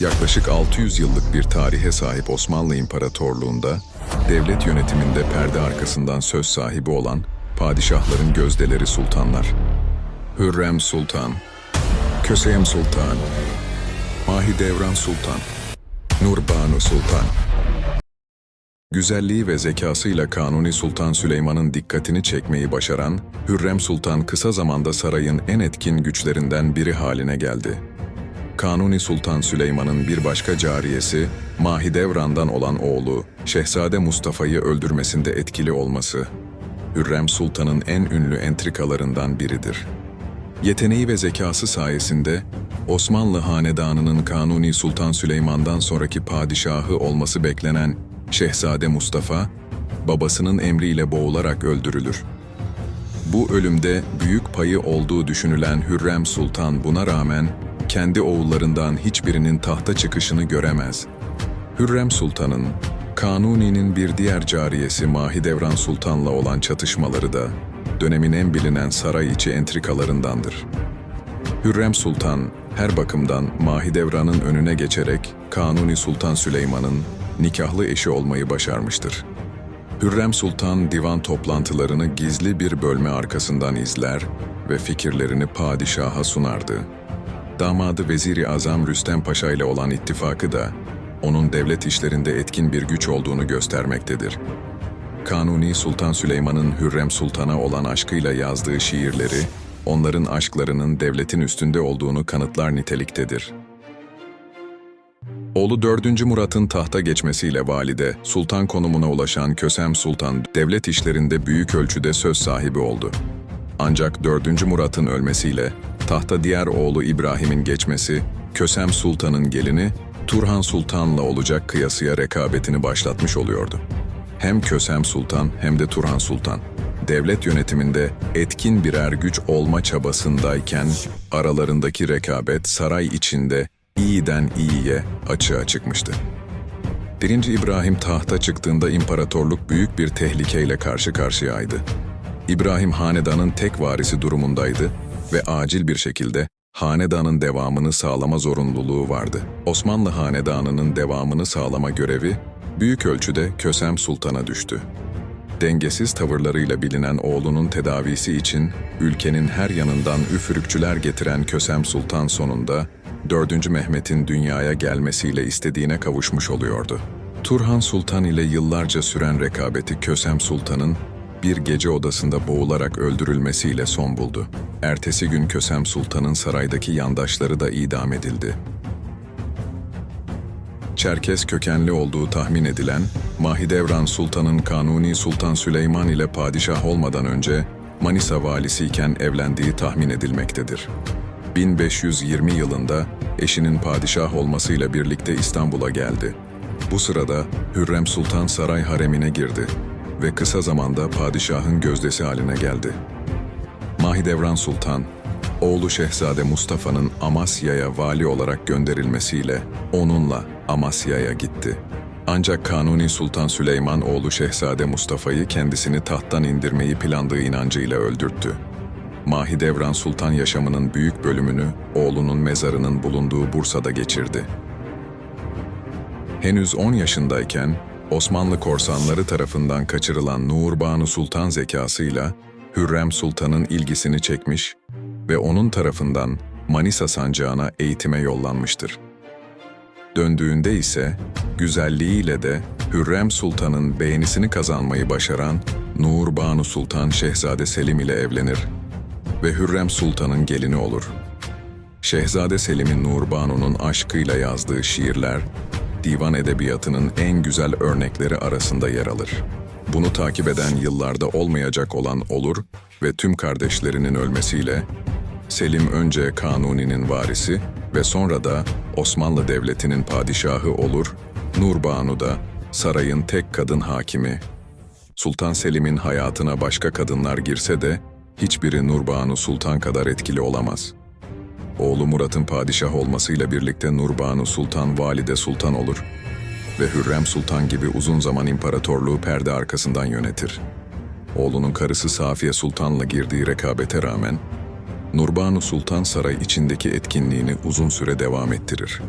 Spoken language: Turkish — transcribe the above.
Yaklaşık 600 yıllık bir tarihe sahip Osmanlı İmparatorluğu'nda devlet yönetiminde perde arkasından söz sahibi olan padişahların gözdeleri sultanlar. Hürrem Sultan, Kösem Sultan, Mahidevran Sultan, Nurbanu Sultan. Güzelliği ve zekasıyla Kanuni Sultan Süleyman'ın dikkatini çekmeyi başaran Hürrem Sultan kısa zamanda sarayın en etkin güçlerinden biri haline geldi. Kanuni Sultan Süleyman'ın bir başka cariyesi, Mahidevran'dan olan oğlu Şehzade Mustafa'yı öldürmesinde etkili olması, Hürrem Sultan'ın en ünlü entrikalarından biridir. Yeteneği ve zekası sayesinde Osmanlı Hanedanı'nın Kanuni Sultan Süleyman'dan sonraki padişahı olması beklenen Şehzade Mustafa, babasının emriyle boğularak öldürülür. Bu ölümde büyük payı olduğu düşünülen Hürrem Sultan buna rağmen kendi oğullarından hiçbirinin tahta çıkışını göremez. Hürrem Sultan'ın Kanuni'nin bir diğer cariyesi Mahidevran Sultan'la olan çatışmaları da dönemin en bilinen saray içi entrikalarındandır. Hürrem Sultan her bakımdan Mahidevran'ın önüne geçerek Kanuni Sultan Süleyman'ın nikahlı eşi olmayı başarmıştır. Hürrem Sultan divan toplantılarını gizli bir bölme arkasından izler ve fikirlerini padişaha sunardı. Damadı Veziri Azam Rüstem Paşa ile olan ittifakı da onun devlet işlerinde etkin bir güç olduğunu göstermektedir. Kanuni Sultan Süleyman'ın Hürrem Sultan'a olan aşkıyla yazdığı şiirleri, onların aşklarının devletin üstünde olduğunu kanıtlar niteliktedir. Oğlu 4. Murat'ın tahta geçmesiyle valide, sultan konumuna ulaşan Kösem Sultan, devlet işlerinde büyük ölçüde söz sahibi oldu. Ancak 4. Murat'ın ölmesiyle tahta diğer oğlu İbrahim'in geçmesi, Kösem Sultan'ın gelini Turhan Sultan'la olacak kıyasıya rekabetini başlatmış oluyordu. Hem Kösem Sultan hem de Turhan Sultan, devlet yönetiminde etkin birer güç olma çabasındayken aralarındaki rekabet saray içinde iyiden iyiye açığa çıkmıştı. 1. İbrahim tahta çıktığında imparatorluk büyük bir tehlikeyle karşı karşıyaydı. İbrahim hanedanın tek varisi durumundaydı ve acil bir şekilde hanedanın devamını sağlama zorunluluğu vardı. Osmanlı hanedanının devamını sağlama görevi büyük ölçüde Kösem Sultan'a düştü. Dengesiz tavırlarıyla bilinen oğlunun tedavisi için ülkenin her yanından üfürükçüler getiren Kösem Sultan sonunda 4. Mehmet'in dünyaya gelmesiyle istediğine kavuşmuş oluyordu. Turhan Sultan ile yıllarca süren rekabeti Kösem Sultan'ın bir gece odasında boğularak öldürülmesiyle son buldu. Ertesi gün Kösem Sultan'ın saraydaki yandaşları da idam edildi. Çerkes kökenli olduğu tahmin edilen Mahidevran Sultan'ın Kanuni Sultan Süleyman ile padişah olmadan önce Manisa valisiyken evlendiği tahmin edilmektedir. 1520 yılında eşinin padişah olmasıyla birlikte İstanbul'a geldi. Bu sırada Hürrem Sultan saray haremine girdi ve kısa zamanda padişahın gözdesi haline geldi. Mahidevran Sultan, oğlu Şehzade Mustafa'nın Amasya'ya vali olarak gönderilmesiyle onunla Amasya'ya gitti. Ancak Kanuni Sultan Süleyman oğlu Şehzade Mustafa'yı kendisini tahttan indirmeyi planladığı inancıyla öldürttü. Mahidevran Sultan yaşamının büyük bölümünü oğlunun mezarının bulunduğu Bursa'da geçirdi. Henüz 10 yaşındayken Osmanlı korsanları tarafından kaçırılan Nurbanu Sultan zekasıyla Hürrem Sultan'ın ilgisini çekmiş ve onun tarafından Manisa sancağına eğitime yollanmıştır. Döndüğünde ise güzelliğiyle de Hürrem Sultan'ın beğenisini kazanmayı başaran Nurbanu Sultan Şehzade Selim ile evlenir ve Hürrem Sultan'ın gelini olur. Şehzade Selim'in Nurbanu'nun aşkıyla yazdığı şiirler, divan edebiyatının en güzel örnekleri arasında yer alır. Bunu takip eden yıllarda olmayacak olan Olur ve tüm kardeşlerinin ölmesiyle Selim önce Kanuni'nin varisi ve sonra da Osmanlı Devleti'nin padişahı olur, Nurbanu da sarayın tek kadın hakimi. Sultan Selim'in hayatına başka kadınlar girse de hiçbiri Nurbanu Sultan kadar etkili olamaz. Oğlu Murat'ın padişah olmasıyla birlikte Nurbanu Sultan valide sultan olur ve Hürrem Sultan gibi uzun zaman imparatorluğu perde arkasından yönetir. Oğlunun karısı Safiye Sultan'la girdiği rekabete rağmen Nurbanu Sultan Saray içindeki etkinliğini uzun süre devam ettirir.